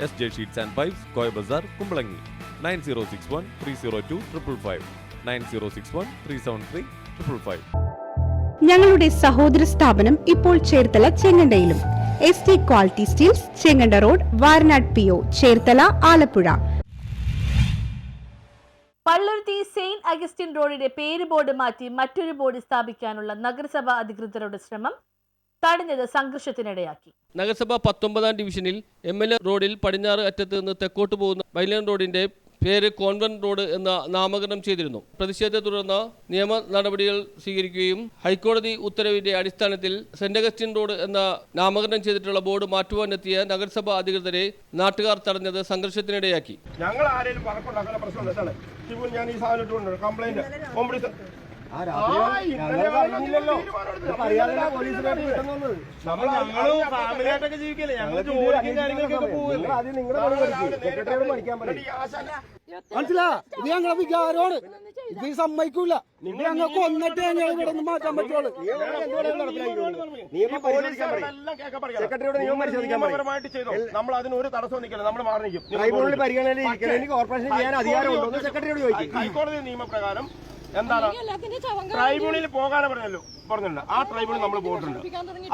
S J sheets and pipes Koya Bazaar Kumbalangi nine zero six one three zero two triple five nine zero six one three seven three triple five ഞങ്ങളുടെ സഹോദര സ്ഥാപനം ഇപ്പോൾ Cherthala ചെങ്ങണ്ടയിലും. S T quality steels Chenganda road Varanad P O Cherthala Alappuzha. Palluruthy saint Augustine റോഡിന്റെ പേര് board മാറ്റി മറ്റൊരു board സ്ഥാപിക്കാനുള്ള നഗരസഭാ അധികൃതരുടെ ശ്രമം തടഞ്ഞത് സംഘർഷത്തിനിടയാക്കി. നഗരസഭ പത്തൊമ്പതാം ഡിവിഷനിൽ എം എൽ എ റോഡിൽ പടിഞ്ഞാറ് അറ്റത്ത് നിന്ന് തെക്കോട്ട് പോകുന്ന വൈലൻ റോഡിന്റെ പേര് കോൺവെന്റ് റോഡ് എന്ന നാമകരണം ചെയ്തിരുന്നു. പ്രതിഷേധത്തെ തുടർന്ന് നിയമ നടപടികൾ സ്വീകരിക്കുകയും ഹൈക്കോടതി ഉത്തരവിന്റെ അടിസ്ഥാനത്തിൽ സെന്റ് അഗസ്റ്റിൻ റോഡ് എന്ന നാമകരണം ചെയ്തിട്ടുള്ള ബോർഡ് മാറ്റുവാനെത്തിയ നഗരസഭ അധികൃതരെ നാട്ടുകാർ തടഞ്ഞത് സംഘർഷത്തിനിടയാക്കി. ഞങ്ങൾ ആരെങ്കിലും ജീവിക്കല്ലേ? ഞങ്ങൾ കാര്യങ്ങൾക്കൊക്കെ മനസ്സിലാ? ഇത് ഞങ്ങളെ വികാരമാണ് ഇത് സമ്മതിക്കൂല. ഇത് ഞങ്ങൾക്ക് ഒന്നിട്ട് ഞങ്ങൾ ഇവിടെ നിന്ന് മാറ്റാൻ പറ്റുള്ളൂ. സെക്രട്ടറിയോട് നിയമം പരിശോധിക്കാൻ ചെയ്തോ? നമ്മൾ അതിന് ഒരു തടസ്സവും നിൽക്കില്ല. നമ്മൾ മാറി നിൽക്കും. ട്രൈബ്യൂണൽ പരിഗണനയിൽ ഇരിക്കണമെങ്കിൽ കോർപ്പറേഷൻ ചെയ്യാൻ അധികാരമുണ്ടോ സെക്രട്ടറിയോട് ചോദിക്കും. ഹൈക്കോടതി നിയമപ്രകാരം എന്താണ്? ട്രൈബ്യൂണലിൽ പോകാനേ പറഞ്ഞല്ലോ പറഞ്ഞില്ല ആ ട്രൈബ്യൂണൽ നമ്മൾ പോയിട്ടുണ്ട്.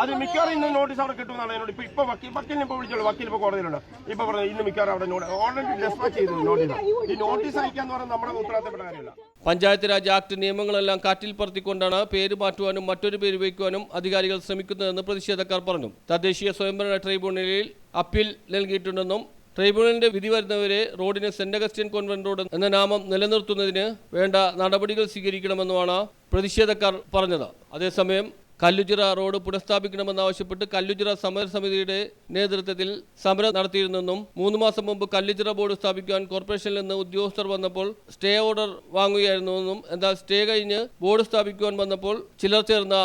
അത് മിക്കവാറും ഇന്ന് നോട്ടീസ് അവിടെ കിട്ടുമെന്നാണ് എന്നോട് ഇപ്പൊ ഇപ്പൊ വക്കീൽ വക്കീലിനെ ഇപ്പൊ വിളിച്ചോളൂ. വക്കീൽ ഇപ്പൊ കോടതിയിലുണ്ട്. ഇപ്പൊ പറഞ്ഞു ഇന്ന് മിക്കവാറും അവിടെ ഓൾറെഡി ഡെസ്പാച്ച് ചെയ്തു നോട്ടീസ്. ഈ നോട്ടീസ് അയക്കാന്ന് പറഞ്ഞാൽ നമ്മുടെ ഉത്തരവാദിത്തപ്പെട്ട കാര്യമില്ല. പഞ്ചായത്ത് രാജ് ആക്ട് നിയമങ്ങളെല്ലാം കാറ്റിൽ പറത്തിക്കൊണ്ടാണ് പേര് മാറ്റുവാനും മറ്റൊരു പേര് വയ്ക്കുവാനും അധികാരികൾ ശ്രമിക്കുന്നതെന്ന് പ്രതിഷേധക്കാർ പറഞ്ഞു. തദ്ദേശീയ സ്വയംഭരണ ട്രൈബ്യൂണലിൽ അപ്പീൽ നൽകിയിട്ടുണ്ടെന്നും ട്രൈബ്യൂണലിന്റെ വിധി വരുന്നവരെ റോഡിന് സെന്റ് അഗസ്റ്റിൻ കോൺവെന്റ് റോഡ് എന്ന നാമം നിലനിർത്തുന്നതിന് വേണ്ട നടപടികൾ സ്വീകരിക്കണമെന്നുമാണ് പ്രതിഷേധക്കാർ പറഞ്ഞത്. അതേസമയം കല്ലുചിറ റോഡ് പുനഃസ്ഥാപിക്കണമെന്നാവശ്യപ്പെട്ട് കല്ലുചിറ സമരസമിതിയുടെ നേതൃത്വത്തിൽ സമരം നടത്തിയിരുന്നെന്നും മൂന്ന് മാസം മുമ്പ് കല്ലുചിറ ബോർഡ് സ്ഥാപിക്കാൻ കോർപ്പറേഷനിൽ നിന്ന് ഉദ്യോഗസ്ഥർ വന്നപ്പോൾ സ്റ്റേ ഓർഡർ വാങ്ങുകയായിരുന്നുവെന്നും എന്നാൽ സ്റ്റേ കഴിഞ്ഞ് ബോർഡ് സ്ഥാപിക്കുവാൻ വന്നപ്പോൾ ചിലർ ചേർന്ന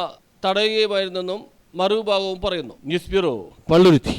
തടയുകയുമായിരുന്നെന്നും മറുവിഭാഗവും പറയുന്നു. News bureau Palluruthy.